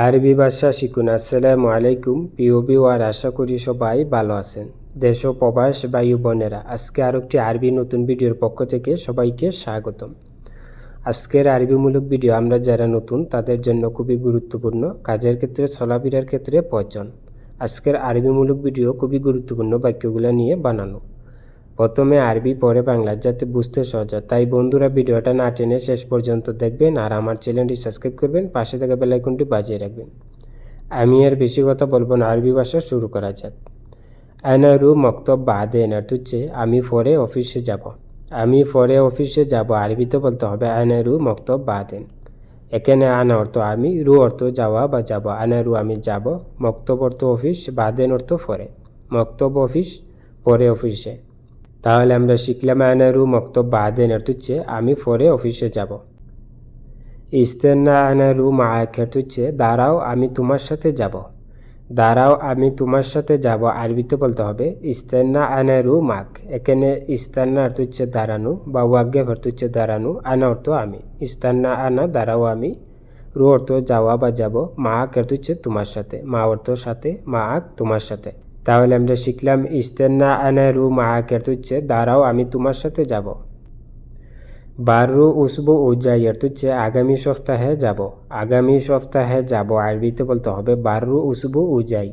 আরবি ভাষা শিখুন। আসসালামু আলাইকুম প্রিয় আর আশা করি সবাই ভালো আছেন। দেশ ও প্রবাস বায়ু বোনেরা, আজকে আরও একটি আরবি নতুন ভিডিওর পক্ষ থেকে সবাইকে স্বাগতম। আজকের আরবিমূলক ভিডিও, আমরা যারা নতুন, তাদের জন্য খুবই গুরুত্বপূর্ণ। কাজের ক্ষেত্রে, চলাফেরার ক্ষেত্রে প্রয়োজন আজকের আরবিমূলক ভিডিও খুবই গুরুত্বপূর্ণ বাক্যগুলো নিয়ে বানানো। প্রথমে আরবি, পরে বাংলা, যাতে বুঝতে সহজ হয়। তাই বন্ধুরা, ভিডিওটা না টেনে শেষ পর্যন্ত দেখবেন আর আমার চ্যানেলটি সাবস্ক্রাইব করবেন, পাশে থাকা বেলাইকনটি বাজিয়ে রাখবেন। আমি আর বেশি কথা বলব না, আরবি ভাষা শুরু করা যাক। আনারু মক্তব অর্থ হচ্ছে আমি পরে অফিসে যাব। আমি পরে অফিসে যাব আরবিতে বলতে হবে, আনারু মক্তব বাদেন এখানে আনা অর্থ আমি, রু অর্থ যাওয়া বা যাব, আনারু আমি যাব, মক্তব অর্থ অফিস, বাদেন অর্থ পরে। মক্তব অফিস, পরে অফিসে। তাহলে আমরা শিখলাম আনারু মক্তব বাদেন অর্থ হচ্ছে আমি পরে অফিসে যাব। ইস্তেন্না আনারু মায়াক অর্থ হচ্ছে দাঁড়াও আমি তোমার সাথে যাব। দাঁড়াও আমি তোমার সাথে যাব, আরবিতে বলতে হবে ইস্তেন্না আনারু মাক, এখানে ইস্তান্না হচ্ছে দাঁড়ানো, বা ওয়াগ্যেফ অর্থ হচ্ছে দাঁড়ানো, আনা অর্থ আমি। ইস্তান্না আনা, দাঁড়াও আমি। রু অর্থ যাওয়া বা যাব মাক অর্থ হচ্ছে তোমার সাথে, মা অর্থ সাথে, মা আক তোমার সাথে। তাহলে আমরা শিখলাম, ইস্তেন্না আনারু মাক অর্থ তুচ্ছে, দাঁড়াও আমি তোমার সাথে যাব। বারু উসবু উজাই অর্থ হচ্ছে আগামী সপ্তাহে যাব। আগামী সপ্তাহে যাব, আরবিতে বলতে হবে বারু উসবু উজাই।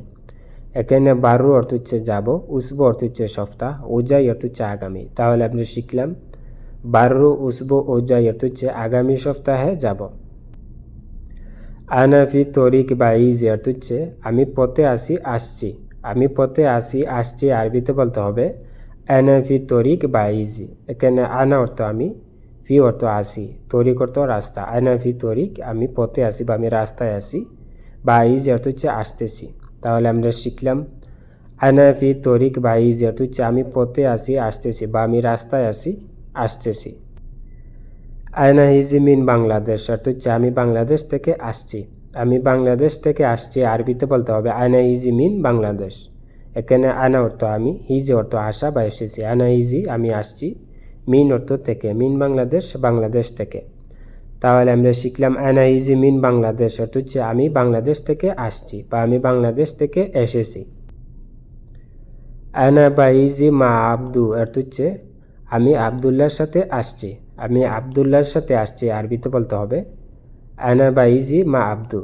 এখানে বারু অর্থ হচ্ছে যাব, উসবু অর্থ হচ্ছে সপ্তাহ, উজাই অর্থ হচ্ছে আগামী। তাহলে আমরা শিখলাম বারু উসবু উজাই অর্থ হচ্ছে আগামী সপ্তাহে যাব। আনাফি তরিক বাইজ অর্থ হচ্ছে, আমি পথে আসি, আসছি। আমি পথে আসি, আসছি, আরবিতে বলতে হবে। আনাফি তরিক বাইজি। এখানে আনা অর্থ আমি, ফি অর্থ আসি। তরিক অর্থ রাস্তা। আনা ফি তরিক আমি পথে আসি বা আমি রাস্তায় আসি। বাইজ অর্থ হচ্ছে আসতেছি। তাহলে আমরা শিখলাম। আনা ফি তরিক বাইজ অর্থ হচ্ছে আমি পথে আসি, আসতেছি বা আমি রাস্তায় আসি, আসতেছি। আয়না হিজিমিন বাংলাদেশ অর্থ হচ্ছে আমি বাংলাদেশ থেকে আসছি। আমি বাংলাদেশ থেকে আসছি, আরবিতে বলতে হবে আয়না মিন বাংলাদেশ। এখানে আনা অর্থ আমি হিজি অর্থ আসা বা এসেছি। আনা হিজি আমি আসছি, মিন অর্থ থেকে, মিন বাংলাদেশ বাংলাদেশ থেকে। তাহলে আমরা শিখলাম, আনা ইজি মিন বাংলাদেশ অর্থ হচ্ছে, আমি বাংলাদেশ থেকে আসছি বা আমি বাংলাদেশ থেকে এসেছি। আনা বা ইজি মা আব্দু অর্থ হচ্ছে, আমি আবদুল্লার সাথে আসছি। আমি আবদুল্লার সাথে আসছি, আরবিতে বলতে হবে অ্যানাবাইজি মা আব্দু।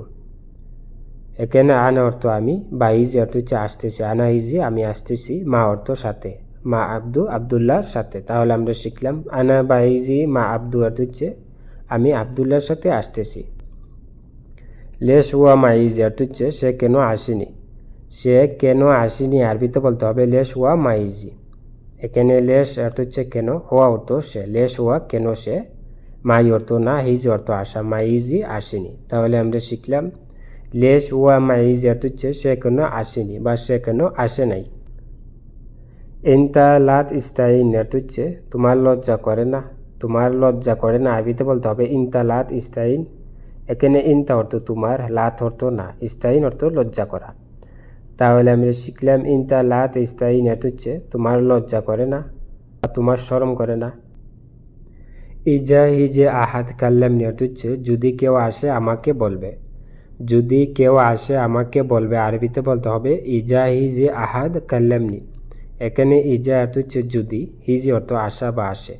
এখানে আনা অর্থ আমি, বাইজি অর্থ হচ্ছে আসতেছি। আনা ইজি, আমি আসতেছি মা অর্থ সাথে। মা আব্দু, আবদুল্লাহর সাথে। তাহলে আমরা শিখলাম, আনা বাইজি মা আব্দু অর্থ হচ্ছে আমি আবদুল্লার সাথে আসতেছি। লেশ ওয়া মাইজি অর্থ হচ্ছে সে কেন আসেনি? সে কেন আসেনি আরবিতে বলতে হবে লেশ ওয়া মাইজি এখানে লেস অর্থ হচ্ছে কেন হওয়া অর্থ সে। লেস ওয়া কেন সে? মাই অর্থ না হিজ অর্থ আসা মাই ইজি আসেনি। তাহলে আমরা শিখলাম, লেশ ওয়া মাইজি অর্থ হচ্ছে সে কেন আসেনি বা সে কেন আসে নাই। ইনতা লাত ইস্তাইন অর্থ হচ্ছে তোমার লজ্জা করে না, তোমার লজ্জা করে না। আরবিতে বলতে হবে ইনতা লাত ইস্তাইন এখানে ইনতা অর্থ তোমার, লাত অর্থ না ইস্তাইন অর্থ লজ্জা করা। তাহলে আমরা শিখলাম ইনতা লাত ইস্তাইন অর্থ হচ্ছে তোমার লজ্জা করে না বা তোমার শরম করে না। ইজা হিজে আহাদ কাল্লামনি অর্থ হচ্ছে যদি কেউ আসে আমাকে বলবে। যদি কেউ আসে আমাকে বলবে, আরবিতে বলতে হবে, ইজা হিজে আহাদ কাল্লামনি। এখানে ইজা অর্থ হচ্ছে যদি। হিজি অর্থ আসা বা আসে।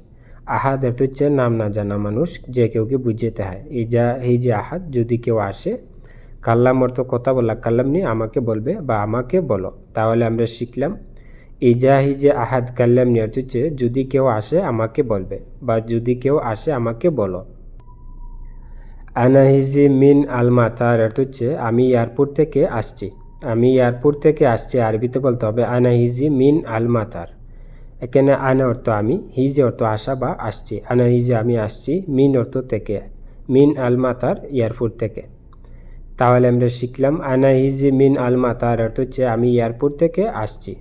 আহাদ অর্থ হচ্ছে নাম না জানা মানুষ, যে কেউকে বুঝতে হয়। ইজা হিজি আহাদ, যদি কেউ আসে। কাল্লাম অর্থ কথা বলা কাল্লাম নিয়ে আমাকে বলবে বা আমাকে বলো। তাহলে আমরা শিখলাম ইজা হিজে আহাদ কাল্লাম নিয়ে যদি কেউ আসে আমাকে বলবে বা যদি কেউ আসে আমাকে বলো। আনাহিজি মিন আলমাতার অর্থ হচ্ছে আমি এয়ারপোর্ট থেকে আসছি। আমি এয়ারপোর্ট থেকে আসছি আরবিতে বলতে হবে আনা হিজি মিন আলমাতার এখানে আনা অর্থ আমি, হিজি অর্থ আসা বা আসছি। আনা হিজি আমি আসছি মিন অর্থ থেকে, মিন আলমাতার এয়ারপোর্ট থেকে। তাহলে আমরা শিখলাম আনা হিজি মিন আলমাতার অর্থ হচ্ছে আমি এয়ারপোর্ট থেকে আসছি।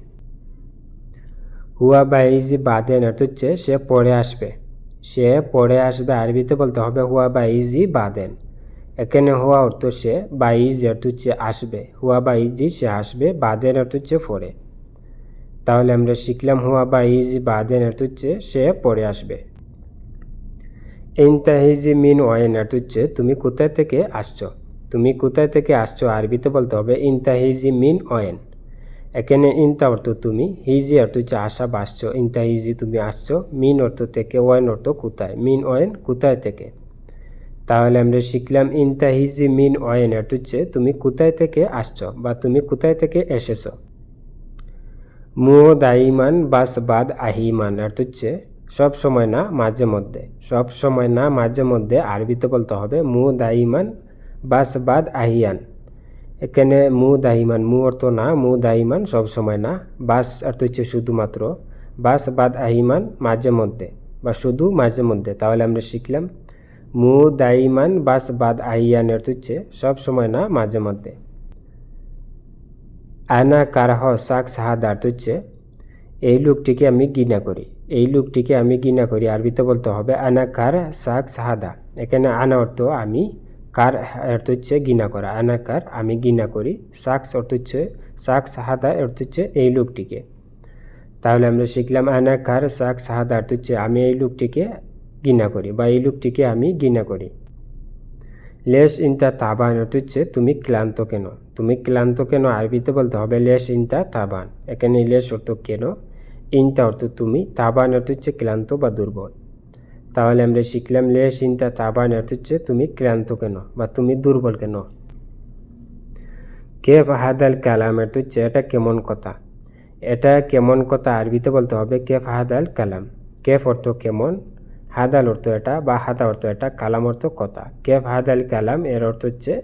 হুয়া বা হিজি বাদেন অর্থ হচ্ছে সে পরে আসবে। সে পরে আসবে আরবিতে বলতে হবে হুয়া বা ইজি বাদেন। এখানে হওয়া অর্থ সে বাইজ অর্থ হচ্ছে আসবে। হুয়া বাইজি সে আসবে বাদের অর্থ হচ্ছে পরে তাহলে আমরা শিখলাম হুয়া বাইজ বাদেন অর্থ হচ্ছে সে পরে আসবে। ইনতাহিজি মিন ওয়েন অর্থ হচ্ছে তুমি কোথায় থেকে আসছো? তুমি কোথায় থেকে আসছো আরবিতে বলতে হবে ইনতা হিজি মিন অয়েন এখানে ইনতা অর্থ তুমি, হিজি অর্থ হচ্ছে আসা বা আসছো ইনতা হিজি তুমি আসছো, মিন অর্থ থেকে ওয়েন অর্থ কোথায়, মিন ওয়েন কোথায় থেকে? তাহলে আমরা শিখলাম ইনতা হিজি, মিন অয়েন অর্থ হচ্ছে তুমি কোথায় থেকে আসছো বা তুমি কোথায় থেকে এসেছ। মু দাইমান বাস বাদ আহিমান অর্থ হচ্ছে সব সময় না, মাঝে মধ্যে। সব সময় না, মাঝে মধ্যে, আরবিতে বলতে হবে মু দাইমান বাস বাদ আহিয়ান। এখানে মু দাহিমান, মু অর্থ না, মু দাহিমান সব সময় না, বাস অর্থ হচ্ছে শুধুমাত্র, বাস বাদ আহিমান মাঝে মধ্যে, বা শুধু মাঝে মধ্যে, তাহলে আমরা শিখলাম, মু দাইমান বাস বাদ আহিয়ান অর্থ হচ্ছে সব সময় না, মাঝে মধ্যে। আনা কারহ সাক সাহাদা অর্থ হচ্ছে, এই লোকটিকে আমি গিনা করি, এই লোকটিকে আমি গিনা করি, আরবিতে বলতে হবে আনা কার সাক সাহাদা, এখানে আনা অর্থ আমি কার অর্থ হচ্ছে গিনা করা। আনা কার, আমি গিনা করি। সাকস অর্থ হচ্ছে সাক সাহাদা অর্থ হচ্ছে এই লোকটিকে। তাহলে আমরা শিখলাম আনা কার সাক সাহাদা অর্থ হচ্ছে আমি এই লোকটিকে গিনা করি বা এই লোকটিকে আমি গিনা করি। লেশ ইনতা তাবান অর্থ হচ্ছে তুমি ক্লান্ত কেন? তুমি ক্লান্ত কেন? আরবিতে বলতে হবে লেশ ইনতা তাবান। এখানে লেস অর্থ কেন? ইনতা অর্থ তুমি তাবান অর্থ হচ্ছে ক্লান্ত বা দুর্বল। তাহলে আমরা শিখলাম লেশ ইনতা তাবান অর্থ হচ্ছে তুমি ক্লান্ত কেন বা তুমি দুর্বল কেন? কেফ হাদাল কালাম অর্থ হচ্ছে এটা কেমন কথা? এটা কেমন কথা আরবিতে বলতে হবে কেফ হাদাল কালাম। কেফ অর্থ কেমন? হাদাল অর্থ এটা বা হাদা অর্থ এটা কালাম অর্থ কথা। কেফ হাদাল কালাম এর অর্থ হচ্ছে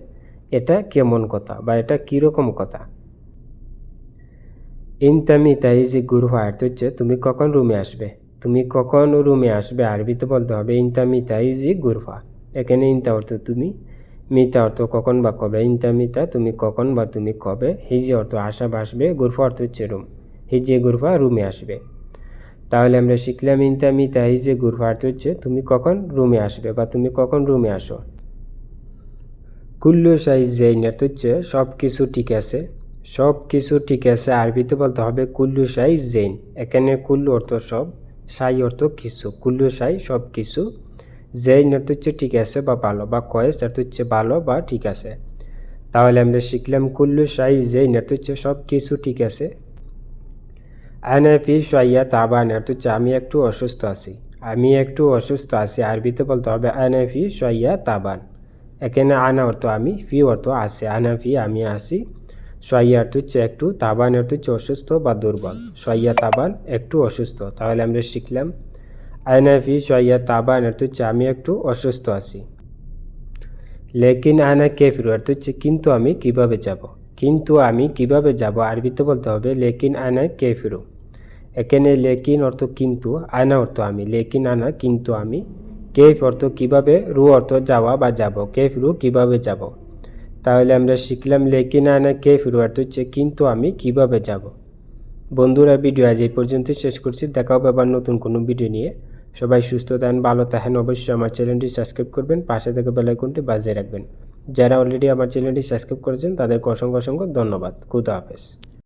এটা কেমন কথা বা এটা কীরকম কথা? ইনতামি তাইজি গুরুহা অর্থ হচ্ছে তুমি কখন রুমে আসবে? তুমি কখন রুমে আসবে? আরবিতে বলতে হবে ইনতামি তাইজি গুরফা। এখানে ইনতা অর্থ তুমি, মিতা অর্থ কখন বা কবে, ইনতা মিতা তুমি কখন বা তুমি কবে, হিজি অর্থ আসা বা আসবে, গুরফা অর্থ হচ্ছে রুম, হিজে গুরফা রুমে আসবে। তাহলে আমরা শিখলাম, ইনতা মিতা হিজে গুরফা অর্থ হচ্ছে, তুমি কখন রুমে আসবে বা তুমি কখন রুমে আসো? কুল্লু সাইজ জেইন অর্থ হচ্ছে সব কিছু ঠিক আছে। সব কিছু ঠিক আছে, আরবিতে বলতে হবে, কুল্লু সাইজ জেইন। এখানে কুল্লু অর্থ সব। সাই অর্থ কিছু, কুল্লু সাই সব কিছু। জেইন অর্থ হচ্ছে ঠিক আছে বা ভালো বা কয়েস অর্থ হচ্ছে ভালো বা ঠিক আছে। তাহলে আমরা শিখলাম কুল্লু সাই জেইন অর্থ হচ্ছে সব কিছু ঠিক আছে। আনাফি সাইয়া তাবান অর্থ হচ্ছে, আমি একটু অসুস্থ আছি। আমি একটু অসুস্থ আছি, আরবিতে বলতে হবে আনাফি সাইয়া তাবান এখানে আনা অর্থ আমি, ফি অর্থ আছে আনাফি আমি আসি হচ্ছে একটু তাবান অর্থ হচ্ছে অসুস্থ বা দুর্বল। সোয়াইয়া তাবান, একটু অসুস্থ। তাহলে আমরা শিখলাম, আয়নাফি সোয়াইয়া তাবান অর্থ হচ্ছে আমি একটু অসুস্থ আছি। লেকিন আনা অর্থ হচ্ছে কিন্তু আমি কীভাবে যাব? কিন্তু আমি কীভাবে যাব? আরবিতে বলতে হবে, লেকিন আনা কেফিরু। এখানে লেকিন অর্থ কিন্তু আয়না অর্থ আমি। লেকিন আনা কিন্তু আমি। কেফ অর্থ কীভাবে, রু অর্থ যাওয়া বা যাব। কেফ রু কীভাবে যাব? তাহলে আমরা শিখলাম লেকিন আনা কে ফিরোয়ার হচ্ছে, কিন্তু আমি কীভাবে যাব? বন্ধুরা, ভিডিও আজ এই পর্যন্ত শেষ করছি। দেখা হবে আবার নতুন কোনো ভিডিও নিয়ে। সবাই সুস্থ থাকেন, ভালো থাকেন। অবশ্যই আমার চ্যানেলটি সাবস্ক্রাইব করবেন, পাশে থেকে বেলাইকনটি বাজিয়ে রাখবেন। যারা অলরেডি আমার চ্যানেলটি সাবস্ক্রাইব করেছেন, তাদেরকে অসংখ্য অসংখ্য ধন্যবাদ। খুদা হাফেজ।